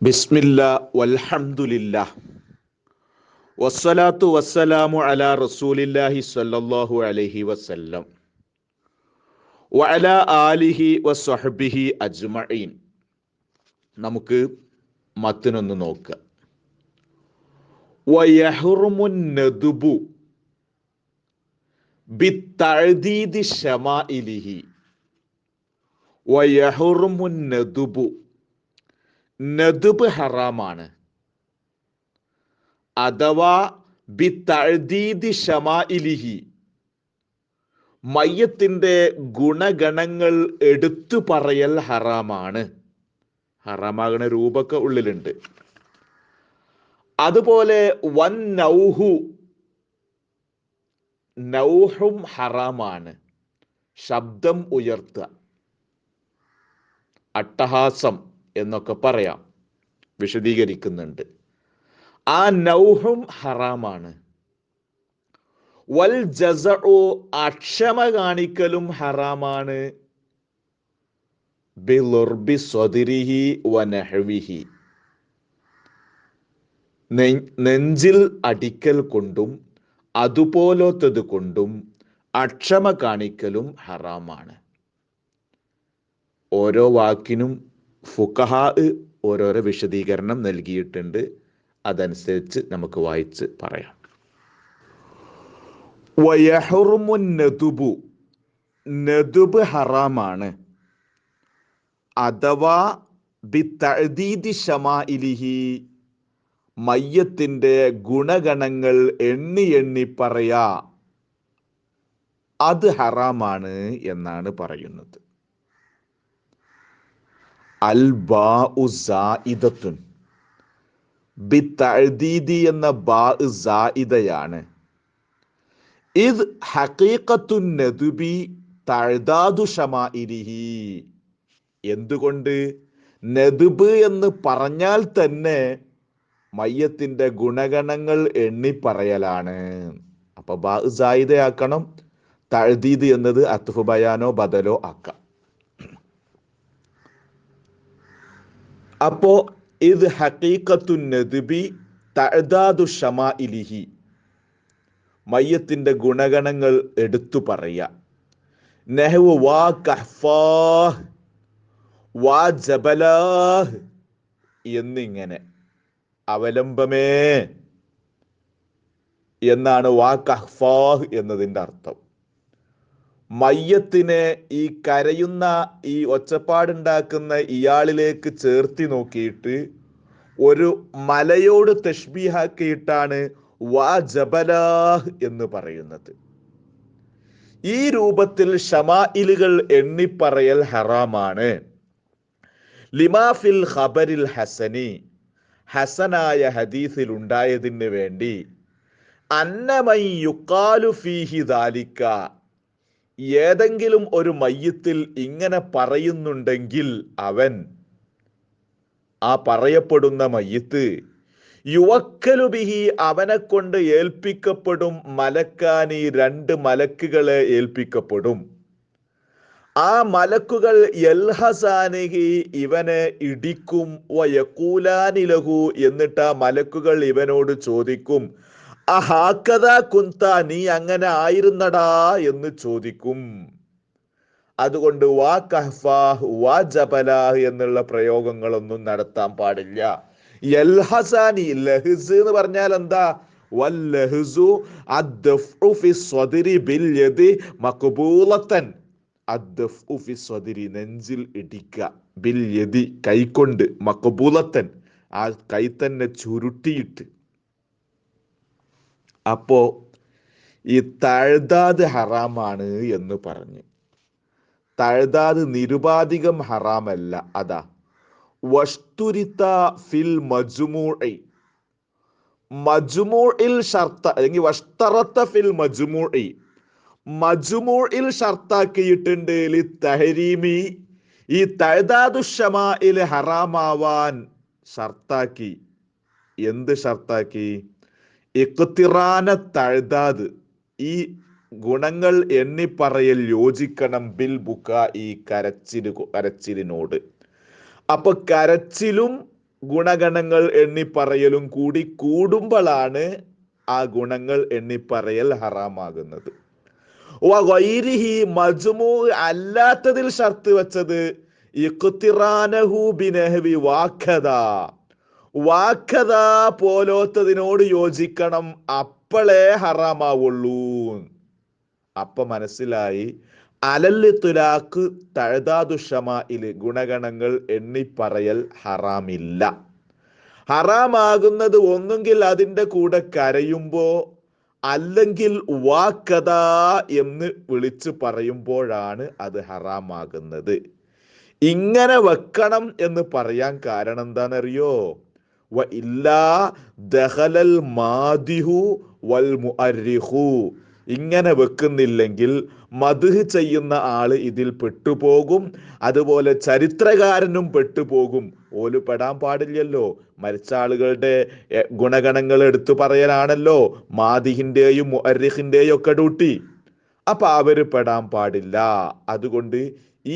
ബിസ്മില്ല വൽഹംദുലില്ല വസ്സലാത്തു വസ്സലാമു അലാ റസൂലില്ലാഹി സ്വല്ലല്ലാഹു അലൈഹി വസല്ലം. വഅല ആലിഹി വസ്വഹ്ബിഹി അജ്മഈൻ. നമുക്ക് മത്തിനൊന്ന് നോക്കുക വയഹ്റുമുൻ നദുബു ബിത്തഅദീദി ശമാഇലിഹി. വയഹ്റുമുൻ നദുബു നദുബ് ഹറാമാണ്. അഥവാ ബി തഴുതീതി ഷമാഇലിഹി മയ്യത്തിന്റെ ഗുണഗണങ്ങൾ എടുത്തു പറയൽ ഹറാമാണ്. ഹറാമാകണ രൂപമൊക്കെ ഉള്ളിലുണ്ട്. അതുപോലെ വൻ നൗഹു. നൗഹും ഹറാമാണ്. ശബ്ദം ഉയർത്തുക. അട്ടഹാസം. എന്നൊക്കെ പറയാം. വിശദീകരിക്കുന്നുണ്ട്. ആ നൗഹും ഹറാമാണ്. വൽ ജസഉ അക്ഷമ കാണിക്കലും ഹറാമാണ്. നെഞ്ചിൽ അടിക്കൽ കൊണ്ടും അതുപോലത്തത് കൊണ്ടും അക്ഷമ കാണിക്കലും ഹറാമാണ്. ഓരോ വാക്കിനും ഫുക്കഹാ ഓരോരോ വിശദീകരണം നൽകിയിട്ടുണ്ട്. അതനുസരിച്ച് നമുക്ക് വായിച്ച് പറയാം. വയഹുറുമു നദുബു. നദുബ് ഹറാമാണ്. അഥവാ ഷമാഇലിഹി മയ്യത്തിന്റെ ഗുണഗണങ്ങൾ എണ്ണി എണ്ണി പറയാ. അത് ഹറാമാണ് എന്നാണ് പറയുന്നത്. അൽ ബാഉസായിദത്തുൻ ബിത്തഅദീദി എന്ന ബാഇദയാണ് ഇത് ഹഖീഖത്തുൻ നദുബി തഅദാദു ഷമാഇലിഹി എന്തുകൊണ്ട്? നദുബ് എന്ന് പറഞ്ഞാൽ തന്നെ മയ്യത്തിന്റെ ഗുണഗണങ്ങൾ എണ്ണി പറയലാണ് അപ്പൊ ബാ സായിദയാക്കണം തഴുതീത് എന്നത് അത്തുഫ് ബയാനോ ബദലോ ആക്കാം. അപ്പോ ഇത് ഹക്കീക്കത്തു നദുബി തഅദാദു ഷമാഇലിഹി. മയ്യത്തിന്റെ ഗുണഗണങ്ങൾ എടുത്തു പറയുക നെഹ്വു വാ കഹ്ഫാഹ് വാ ജബലാഹ് എന്നിങ്ങനെ. അവലംബമേ. എന്നാണ് വാ കഹ്ഫാഹ് എന്നതിന്റെ അർത്ഥം. മയ്യത്തിനെ ഈ കരയുന്ന ഈ ഒച്ചപ്പാടുണ്ടാക്കുന്ന ഇയാളിലേക്ക് ചേർത്തി നോക്കിയിട്ട് ഒരു മലയോട് തഷ്ബീഹാക്കിയിട്ടാണ് വാ ജബലാഹ് എന്ന് പറയുന്നത്. ഈ രൂപത്തിൽ ഷമായിലുകൾ എണ്ണിപ്പറയൽ ഹറാമാണ്. ലിമാഫിൽ ഖബരിൽ ഹസനി ഹസനായ ഹദീസിൽ ഉണ്ടായതിന് വേണ്ടി അന്നമൈ യുക്കാലു ഫീഹി ദാലിക്ക ഏതെങ്കിലും ഒരു മയ്യത്തിൽ ഇങ്ങനെ പറയുന്നുണ്ടെങ്കിൽ അവൻ ആ പറയപ്പെടുന്ന മയ്യത്ത് യുവക്കലുബിഹി അവനെ കൊണ്ട് ഏൽപ്പിക്കപ്പെടും മലക്കാനി രണ്ട് മലക്കുകളെ ഏൽപ്പിക്കപ്പെടും. ആ മലക്കുകൾ യൽഹസാനിഹി ഇവനെ ഇടിക്കും വയക്കൂലാനിലഹു എന്നിട്ട് ആ മലക്കുകൾ ഇവനോട് ചോദിക്കും അഹാക്കഥ കുന്ത നീ അങ്ങനെ ആയിരുന്നടാ എന്ന് ചോദിക്കും. അതുകൊണ്ട് വാ കഹ്ഫാഹ് വാ ജബലാഹ് എന്നുള്ള പ്രയോഗങ്ങളൊന്നും നടത്താൻ പാടില്ല. യൽഹസാനി ലഹ്സ് എന്ന് പറഞ്ഞാൽ എന്താ? വല്ലഹ്സു അദ്ഫു ഫി സ്വദരി ബിൽ യദി മഖബൂലത്തൻ അദ്ഫു ഫി സ്വദരി നെഞ്ചിൽ ഇടിക്കുക ബിൽ യദി കൈകൊണ്ട് മഖബൂലത്തൻ ആ കൈ തന്നെ ചുരുട്ടിയിട്ട് അപ്പോ ഈ തഴുതാത് ഹറാമാണ് എന്ന് പറഞ്ഞു. തഴുതാത് നിരുപാധികം ഹറാമല്ല അതാ. വസ്തുരിത്ത ഫിൽ മജുമൂഴി മജുമൂഇൽ ഷർത്ത അല്ലെങ്കിൽ വസ്തറത്ത ഫിൽ മജുമൂഇ. മജുമൂഇൽ ഷർത്താക്കിയിട്ടുണ്ട് ലി തഹരീമി. ഈ തഴുതാദു ഷമായിൽ ഹറാമാവാൻ ഷർത്താക്കി. എന്ത് ഷർത്താക്കി? ഇഖ്തിറാന തഴുതാത്. ഈ ഗുണങ്ങൾ എണ്ണിപ്പറയൽ യോജിക്കണം ബിൽ ബുക്ക ഈ കരച്ചിൽ കരച്ചിലിനോട്. അപ്പൊ കരച്ചിലും ഗുണഗണങ്ങൾ എണ്ണിപ്പറയലും കൂടി കൂടുമ്പോഴാണ് ആ ഗുണങ്ങൾ എണ്ണിപ്പറയൽ ഹറാമാകുന്നത്. വൈരിഹി മജ്മൂ അല്ലാത്തതിൽ ഷർത്ത് വെച്ചത് ഇഖ്തിറാനഹു ബിനഹവി വാഖദ. വാഖദ പോലോത്തതിനോട് യോജിക്കണം. അപ്പോളേ ഹറാമാവുള്ളൂ. അപ്പൊ മനസ്സിലായി. അലല് തുലാക്ക് തഴുതാതുഷമയിൽ ഗുണഗണങ്ങൾ എണ്ണിപ്പറയൽ ഹറാമില്ല. ഹറാമാകുന്നത് ഒന്നുകിൽ അതിന്റെ കൂടെ കരയുമ്പോ അല്ലെങ്കിൽ വാക്കഥ എന്ന് വിളിച്ചു പറയുമ്പോഴാണ് അത് ഹറാമാകുന്നത്. ഇങ്ങനെ വെക്കണം എന്ന് പറയാൻ കാരണം എന്താണെന്നറിയോ? മാദിഹു വൽ മുഅരിഹു ഇങ്ങനെ വെക്കുന്നില്ലെങ്കിൽ മധുഹ് ചെയ്യുന്ന ആൾ ഇതിൽ പെട്ടുപോകും അതുപോലെ ചരിത്രകാരനും പെട്ടുപോകും. ഓൽ പെടാൻ പാടില്ലല്ലോ. മരിച്ച ആളുകളുടെ ഗുണഗണങ്ങൾ എടുത്തു പറയലാണല്ലോ മാദിഹിന്റെയും മുഅരിഹിന്റെയും ഒക്കെ ഡ്യൂട്ടി. അപ്പൊ അവർ പെടാൻ പാടില്ല. അതുകൊണ്ട്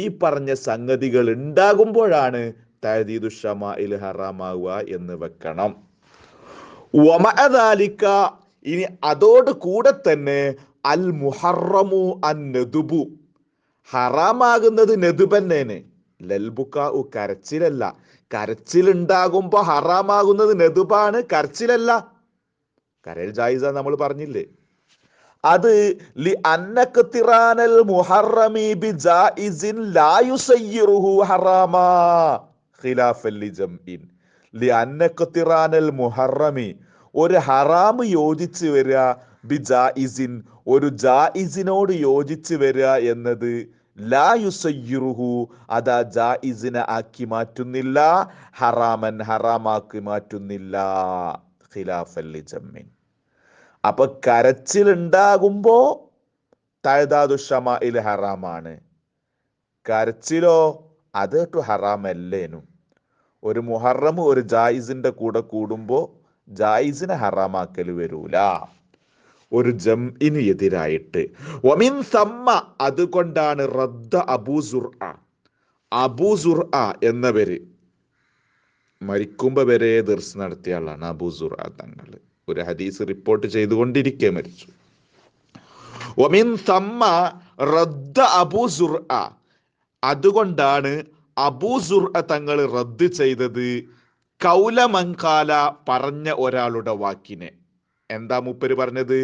ഈ പറഞ്ഞ സംഗതികൾ ഉണ്ടാകുമ്പോഴാണ് തഴദീദുഷമയിൽ ഹറാമാവുക എന്ന് വെക്കണം. ഒമഅദാലിക്ക ഇനി അതോട് കൂടെ തന്നെ അൽ മുഹറമു അൻ നെതുബു ഹറാമാകുന്നത് നെതുബന്നേന് ലൽബുക്കാഉ കരച്ചിലല്ല. കരച്ചിലുണ്ടാകുമ്പോ ഹറാമാകുന്നത് നെതുബാണ് കരച്ചിലല്ല. കരൽ ജായിസ നമ്മൾ പറഞ്ഞില്ലേ? അത് ലി അന്നക്കത്തിറാനൽ മുഹറമി ബി ജായിസിൻ ലാ യുസയ്യിറുഹു ഹറാമാ. ഖിലാഫൻ ലി ജംഇൻ ലി അന്നക്കത്തിറാനൽ മുഹറമി. ഒരു ഹറാമ് യോജിച്ച് വരിക ബി ജായിസിൻ ഒരു ജായിസിനോട് യോജിച്ച് വരിക എന്നത് ലാ യുസയ്യിറുഹു. അതാ ജായിസിനെ ആക്കി മാറ്റുന്നില്ല ഹറാമൻ ഹറാമാക്കി മാറ്റുന്നില്ല. ഖിലാഫല്ലി ജമ്മിൻ അപ്പൊ കരച്ചിലുണ്ടാകുമ്പോ ഇൽ ഹറാമാണ്. കരച്ചിലോ അത് ടു ഹറാമല്ലേനും ഒരു മുഹറം ഒരു ജായിസിന്റെ കൂടെ കൂടുമ്പോൾ ജായിസിനെ ഹറാമാക്കൽ വരൂല. ഒരു ജംഇന് എതിരായിട്ട്. വമിൻ സമ്മ അതുകൊണ്ടാണ് റദ്ദ അബൂസുർ അബൂസുർ പേര് മരിക്കുമ്പോ വരെ ദർസ് നടത്തിയ ആളാണ് അബൂസുർ തങ്ങൾ ഒരു ഹദീസ് റിപ്പോർട്ട് ചെയ്തുകൊണ്ടിരിക്കെ മരിച്ചു. ഒമിൻ സമ്മ റദ്ദ അബൂസുർ അതുകൊണ്ടാണ് അബൂസുർ തങ്ങൾ റദ്ദ് ചെയ്തത്. കൗലമങ്കാല പറഞ്ഞ ഒരാളുടെ വാക്കിനെ. എന്താ മൂപ്പര് പറഞ്ഞത്?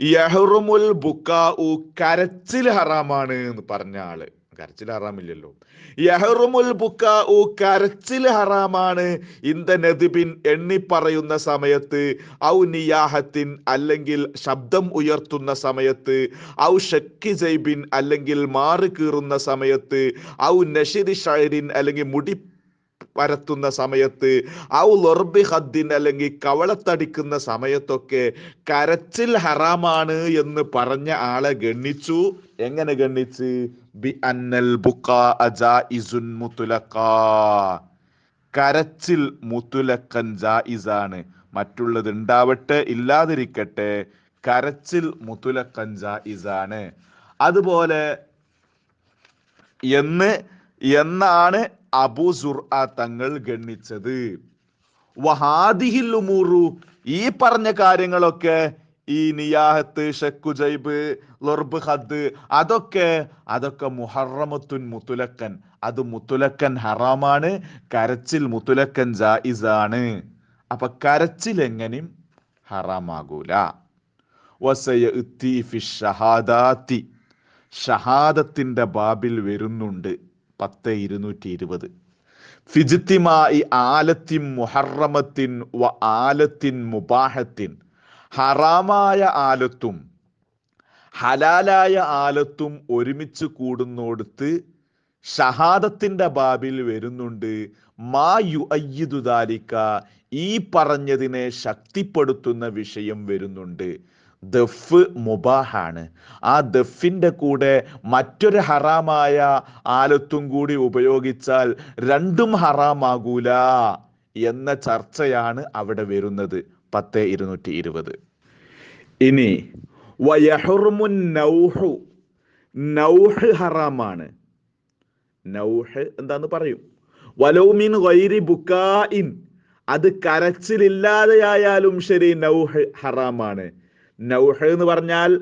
യഹ്റുമുൽ ബുക്കാ ഉ കരച്ചിൽ ഹറാമാണ് എന്ന് പറഞ്ഞ ആൾ. കരച്ചിൽ ഹറാമില്ലല്ലോ യഹ്റുമുൽ ബുക്കാഉ കരച്ചിൽ ഹറാമാണ്. ഇന്ത നദിബിൻ എണ്ണി പറയുന്ന സമയത്ത് ഔ നിയാഹത്തിൻ അല്ലെങ്കിൽ ശബ്ദം ഉയർത്തുന്ന സമയത്ത് ഔ ഷക്കി ജൈബിൻ അല്ലെങ്കിൽ മാറി കീറുന്ന സമയത്ത് ഔ നഷിരി ഷൈരിൻ അല്ലെങ്കിൽ മുടി പരത്തുന്ന സമയത്ത് ഔ ലൊർബി ഹദ്ദിൻ അല്ലെങ്കിൽ കവളത്തടിക്കുന്ന സമയത്തൊക്കെ കരച്ചിൽ ഹറാമാണ് എന്ന് പറഞ്ഞ ആളെ ഗണ്ണിച്ചു. എങ്ങനെ ഗണ്ണിച്ച്? ബി അന്നൽ ബുക്കാ ഇസുൻ മുത്തുലക്ക കരച്ചിൽ മുത്തുലക്കൻ ജായിസാണ്. മറ്റുള്ളത് ഉണ്ടാവട്ടെ ഇല്ലാതിരിക്കട്ടെ കരച്ചിൽ മുത്തുലക്കൻ ജായിസാണ്. അതുപോലെ എന്ന് എന്നാണ് അബൂ സുർആ തങ്ങൾ ഗണ്ണിച്ചത്. വഹാദിഹിൽ ഉമൂറു ഈ പറഞ്ഞ കാര്യങ്ങളൊക്കെ ഈ നിയാഹത്ത് ഷക്കുജൈബ് ലൊർബ് ഹദ് അതൊക്കെ അതൊക്കെ മുഹറമത്തുൻ മുത്തുലക്കൻ. അത് മുത്തുലക്കൻ ഹറാമാണ് കരച്ചിൽ മുത്തുലക്കൻ ജായിസാണ്. അപ്പൊ കരച്ചിൽ എങ്ങനെയും ഹറാമാകൂല ഷഹാദത്തിന്റെ ബാബിൽ വരുന്നുണ്ട്. പത്ത് ഇരുന്നൂറ്റി ഇരുപത് ഫിജിത്തിമായി ആലത്തിൻ മുഹറമത്തിൻ വ ആലത്തിൻ മുബാഹത്തിൻ. ഹറാമായ ആലത്തും ഹലാലായ ആലത്തും ഒരുമിച്ച് കൂടുന്നോടുത്ത് ഷഹാദത്തിന്റെ ബാബിൽ വരുന്നുണ്ട്. മാ യു അയ്യുദാലിക്ക ഈ പറഞ്ഞതിനെ ശക്തിപ്പെടുത്തുന്ന വിഷയം വരുന്നുണ്ട്. ദഫ് മുബാഹാണ്. ആ ദഫിന്റെ കൂടെ മറ്റൊരു ഹറാമായ ആലത്തും കൂടി ഉപയോഗിച്ചാൽ രണ്ടും ഹറാമാകൂല എന്ന ചർച്ചയാണ് അവിടെ വരുന്നത്. പത്ത് ഇരുന്നൂറ്റി ഇരുപത്. ഇനി വയഹുർമുൻ നൗഹു. നൗഹ് ഹറാമാണ്. നൗഹ് എന്താന്ന് പറയും? വലൗമിൻ ഗൈരി ബുക്കായിൻ അത് കരച്ചിലില്ലാതെയായാലും ശരി നൗഹ് ഹറാമാണ്. നൗഹ് എന്ന് പറഞ്ഞാൽ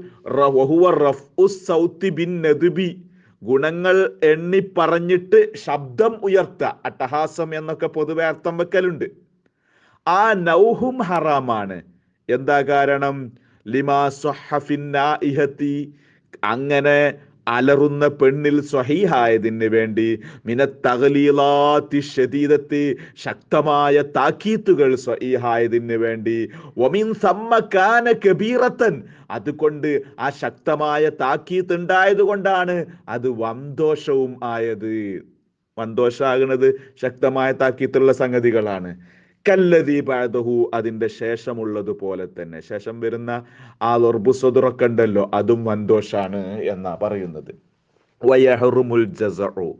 ഗുണങ്ങൾ എണ്ണി പറഞ്ഞിട്ട് ശബ്ദം ഉയർത്ത അട്ടഹാസം എന്നൊക്കെ പൊതുവെ അർത്ഥം വെക്കലുണ്ട്. ആ നൗഹും ഹറാമാണ്. എന്താ കാരണം? ലിമാ അങ്ങനെ അലറുന്ന പെണ്ണിൽ സ്വഹീഹായതിന് വേണ്ടി മിനത്തകലീലാത്തി ഷദീദത്തി ശക്തമായ താക്കീത്തുകൾ സ്വഹീഹായതിന് വേണ്ടി. ഒമിൻ സമ്മക്കാന കബീറത്തൻ. അതുകൊണ്ട് ആ ശക്തമായ താക്കീത്ത് ഉണ്ടായത് കൊണ്ടാണ് അത് വന്തോഷവും ആയത്. വന്തോഷാകുന്നത് ശക്തമായ താക്കീത്തുള്ള സംഗതികളാണ്. കല്ലതി ബാദഹു അതിന്റെ ശേഷമുള്ളത് പോലെ തന്നെ. ശേഷം വരുന്ന ആ ലൊർബുസദുറൊക്കെ ഉണ്ടല്ലോ അതും വന്തോഷാണ് എന്നാ പറയുന്നത്. വയഹറുമുൽ ജസഉ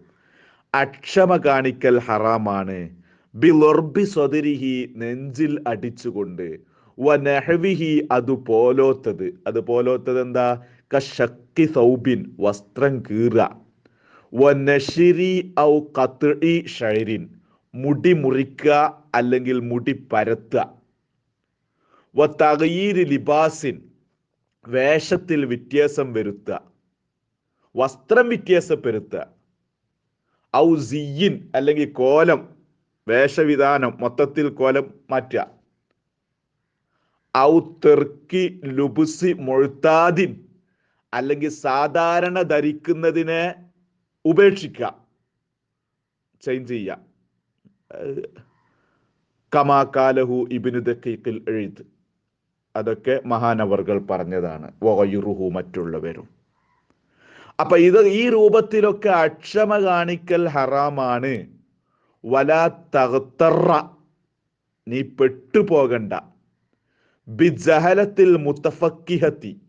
അക്ഷമ കാണിക്കൽ ഹറാമാണ്. ബിലൊർബി സ്വതിരിഹി നെഞ്ചിൽ അടിച്ചുകൊണ്ട്. വനഹവിഹി അത് പോലോത്തത്. അത് പോലോത്തത് എന്താ? കഷക്കി സൗബിൻ വസ്ത്രം കീറ വനഷിരി ഔ ഖത്ഇ ഷൈരിൻ മുടി മുറിക്കുക അല്ലെങ്കിൽ മുടി പരത്തുക. വ തകയീരി ലിബാസിൻ വേഷത്തിൽ വ്യത്യാസം വരുത്തുക. വസ്ത്രം വ്യത്യാസപ്പെടുത്തുക ഔ സിയിൻ അല്ലെങ്കിൽ കോലം വേഷവിധാനം മൊത്തത്തിൽ കോലം മാറ്റുക. ഔ തെർക്കി ലുബുസി മൊഴുത്താതിൻ അല്ലെങ്കിൽ സാധാരണ ധരിക്കുന്നതിനെ ഉപേക്ഷിക്കുക. ചേഞ്ച് ചെയ്യുക. കമാകാലഹു ഇബിനു ദക്കീഖിൽ അതൊക്കെ മഹാനവർകൾ പറഞ്ഞതാണ്. വയുറുഹു മറ്റുള്ളവരും. അപ്പൊ ഇത് ഈ രൂപത്തിലൊക്കെ അക്ഷമ കാണിക്കൽ ഹറാമാണ്. വലാ തകത്തറ നീ പെട്ടുപോകണ്ട. ബിജഹലത്തിൽ മുത്തഫക്കിഹത്തി.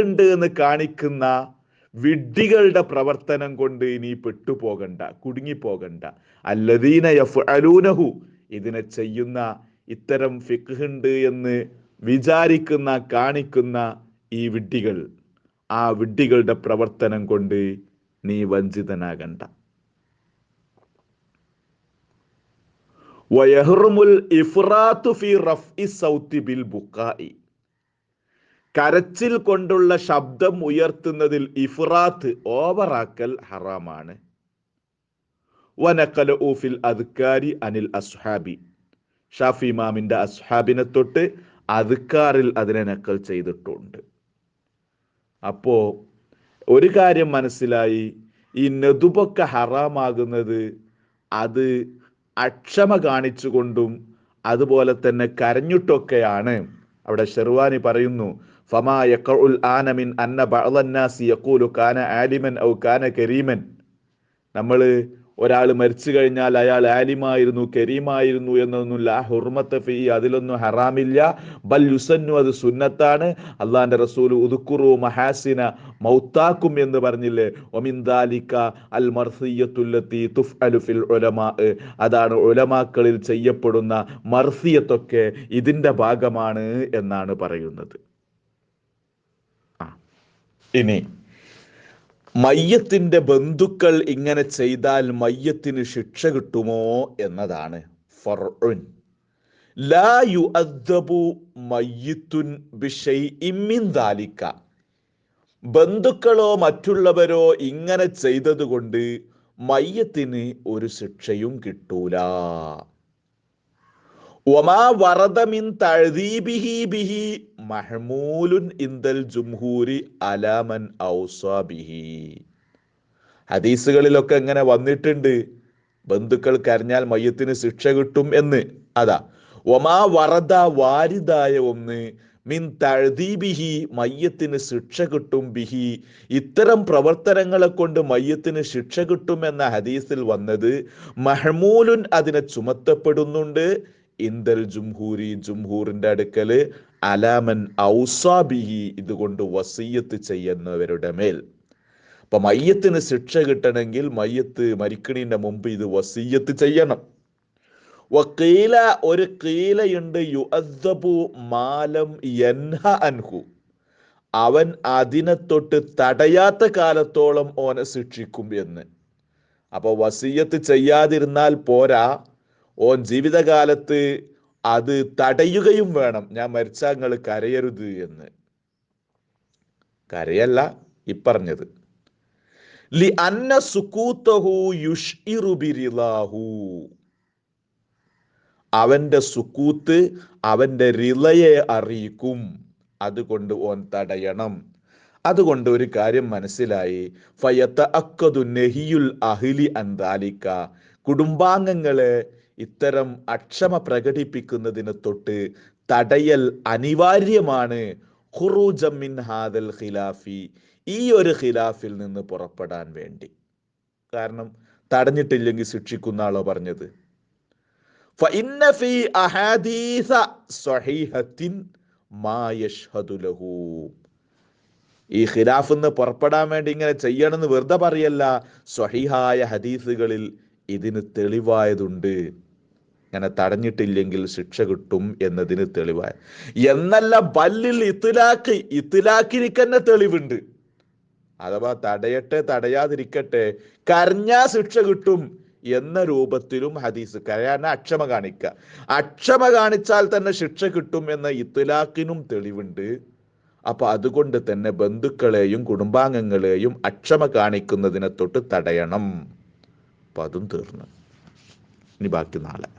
ഉണ്ട് എന്ന് കാണിക്കുന്ന വിഡ്ഢികളുടെ പ്രവർത്തനം കൊണ്ട് ഇനി പെട്ടുപോകണ്ട കുടുങ്ങിപ്പോകണ്ട. അല്ലദീന യഫ് അലൂനഹു ഇതിനെ ചെയ്യുന്ന ഇത്തരം ഫിഖുണ്ട് എന്ന് വിചാരിക്കുന്ന കാണിക്കുന്ന ഈ വിഡ്ഢികൾ ആ വിഡ്ഢികളുടെ പ്രവർത്തനം കൊണ്ട് നീ വഞ്ചിതനാകണ്ട. വയഹ്റുമുൽ ഇഫ്റാത്തു ഫി റഫ്ഇ സൗത്തി ബിൽ ബുക്കായി കരച്ചിൽ കൊണ്ടുള്ള ശബ്ദം ഉയർത്തുന്നതിൽ ഇഫ്റാത്ത് ഓവറാക്കൽ ഹറാമാണ്. വനക്കല ഊഫിൽ അദ്കാരി അനിൽ അസ്ഹാബി. ഷാഫി ഇമാമിന്റെ അസ്ഹാബിനെ തൊട്ട് അദ്കാറിൽ അതിനെ നക്കൽ ചെയ്തിട്ടുണ്ട്. അപ്പോ ഒരു കാര്യം മനസ്സിലായി. ഈ നെതുപൊക്കെ ഹറാമാകുന്നത് അത് അക്ഷമ കാണിച്ചുകൊണ്ടും അതുപോലെ തന്നെ കരഞ്ഞിട്ടൊക്കെയാണ്. അവിടെ ഷെർവാനി പറയുന്നു കരീമൻ. നമ്മൾ ഒരാൾ മരിച്ചു കഴിഞ്ഞാൽ അയാൾ ആലിമായിരുന്നു കരീമായിരുന്നു എന്നൊന്നുമില്ല ഹുർമത്ത് ഫീ അതിലൊന്നും ഹറാമില്ല. ബൽ യുസന്നു അത് സുന്നത്താണ്. അള്ളാന്റെ റസൂൽ ഉദുക്കുറു മഹാസിന മൗത്താക്കും എന്ന് പറഞ്ഞില്ലേ? ഒമിന്ദാലിക്ക അൽ മർസിയത്തുല്ലത്തി തുഫ് അലുഫിൽ ഒലമാ അതാണ് ഒലമാക്കളിൽ ചെയ്യപ്പെടുന്ന മർസിയത്തൊക്കെ ഇതിന്റെ ഭാഗമാണ് എന്നാണ് പറയുന്നത്. ഇനി മയ്യത്തിന്റെ ബന്ധുക്കൾ ഇങ്ങനെ ചെയ്താൽ മയ്യത്തിന് ശിക്ഷ കിട്ടുമോ എന്നതാണ് ഫർഉൻ. ലാ ബന്ധുക്കളോ മറ്റുള്ളവരോ ഇങ്ങനെ ചെയ്തതുകൊണ്ട് മയ്യത്തിന് ഒരു ശിക്ഷയും കിട്ടൂല. ഒമാ വറദ മിൻ തഴദീബിഹി ബിഹി മഹ്മൂലുൻ ഇന്ദൽ ജുംഹൂരി അലാമൻ ഔസാബിഹി ഹദീസുകളിലൊക്കെ ഇങ്ങനെ വന്നിട്ടുണ്ട്. ബന്ധുക്കൾ കരഞ്ഞാൽ മയ്യത്തിന് ശിക്ഷ കിട്ടും എന്ന്. അതാ ഒമാ വറദ വാരിദായ ഒന്ന് മിൻ തഴീബിഹി മയ്യത്തിന് ശിക്ഷ കിട്ടും ബിഹി. ഇത്തരം പ്രവർത്തനങ്ങളെ കൊണ്ട് മയ്യത്തിന് ശിക്ഷ കിട്ടും എന്ന ഹദീസിൽ വന്നത് മഹ്മൂലുൻ അതിനെ ചുമത്തപ്പെടുന്നുണ്ട്. ഇന്ദൽ ജുംഹൂരി ജുംഹൂറിന്റെ അടുക്കൽ അലാമൻ ഔസാബിഹി ഇതുകൊണ്ട് വസീയത്ത് ചെയ്യുന്നവരുടെ മേൽ. അപ്പൊ മയ്യത്തിന് ശിക്ഷ കിട്ടണമെങ്കിൽ മയ്യത്ത് മരിക്കണീന്റെ മുമ്പ് ഇത് വസീയത്ത് ചെയ്യണം. വക്കീല ഒരു കീലയുണ്ട് യുഅദ്ദബു മാലം യൻഹ അൻഹു. അവൻ അതിനെ തൊട്ട് തടയാത്ത കാലത്തോളം ഓനെ ശിക്ഷിക്കും എന്ന്. അപ്പോൾ വസീയത്ത് ചെയ്യാതിരുന്നാൽ പോരാ. ഓൻ ജീവിതകാലത്ത് അത് തടയുകയും വേണം. ഞാൻ മരിച്ചാൽ നിങ്ങൾ കരയരുത് എന്ന്. കരയല്ല ഇപ്പറഞ്ഞത് ലി അന്ന സുക്കൂത്തഹു അവന്റെ സുക്കൂത്ത് അവന്റെ റിലയെ അറിയിക്കും. അതുകൊണ്ട് ഓൻ തടയണം. അതുകൊണ്ട് ഒരു കാര്യം മനസ്സിലായി. ഫയത്ത അക്കതു നെഹിയുൽ അഹിലി അന്താലിക്ക കുടുംബാംഗങ്ങളെ ഇത്തരം അക്ഷമ പ്രകടിപ്പിക്കുന്നതിന് തൊട്ട് തടയൽ അനിവാര്യമാണ്. ഖുറൂജമിൻ ഹാദൽ ഖിലാഫി. ഈ ഒരു ഖിലാഫിൽ നിന്ന് പുറപ്പെടാൻ വേണ്ടി. കാരണം തടഞ്ഞിട്ടില്ലെങ്കിൽ ശിക്ഷിക്കുന്ന ആളോ പറഞ്ഞത് ഈ ഖിലാഫ് എന്ന് പുറപ്പെടാൻ വേണ്ടി ഇങ്ങനെ ചെയ്യണമെന്ന് വെറുതെ പറയല്ല. സ്വഹിഹായ ഹദീസുകളിൽ ഇതിന് തെളിവായതുണ്ട്. ഇങ്ങനെ തടഞ്ഞിട്ടില്ലെങ്കിൽ ശിക്ഷ കിട്ടും എന്നതിന് തെളിവായ. എന്നല്ല ബല്ലിൽ ഇത്തിലാക്ക് ഇത്തിലാക്കിരിക്കന്നെ തെളിവുണ്ട്. അഥവാ തടയട്ടെ തടയാതിരിക്കട്ടെ കരഞ്ഞാ ശിക്ഷ കിട്ടും എന്ന രൂപത്തിലും ഹദീസ് കാരണം അക്ഷമ കാണിക്കുക. അക്ഷമ കാണിച്ചാൽ തന്നെ ശിക്ഷ കിട്ടും എന്ന ഇത്തിലാക്കിനും തെളിവുണ്ട്. അപ്പൊ അതുകൊണ്ട് തന്നെ ബന്ധുക്കളെയും കുടുംബാംഗങ്ങളെയും അക്ഷമ കാണിക്കുന്നതിനെ തൊട്ട് തടയണം. അപ്പൊ അതും തീർന്നു. ഇനി ബാക്കി നാളെ.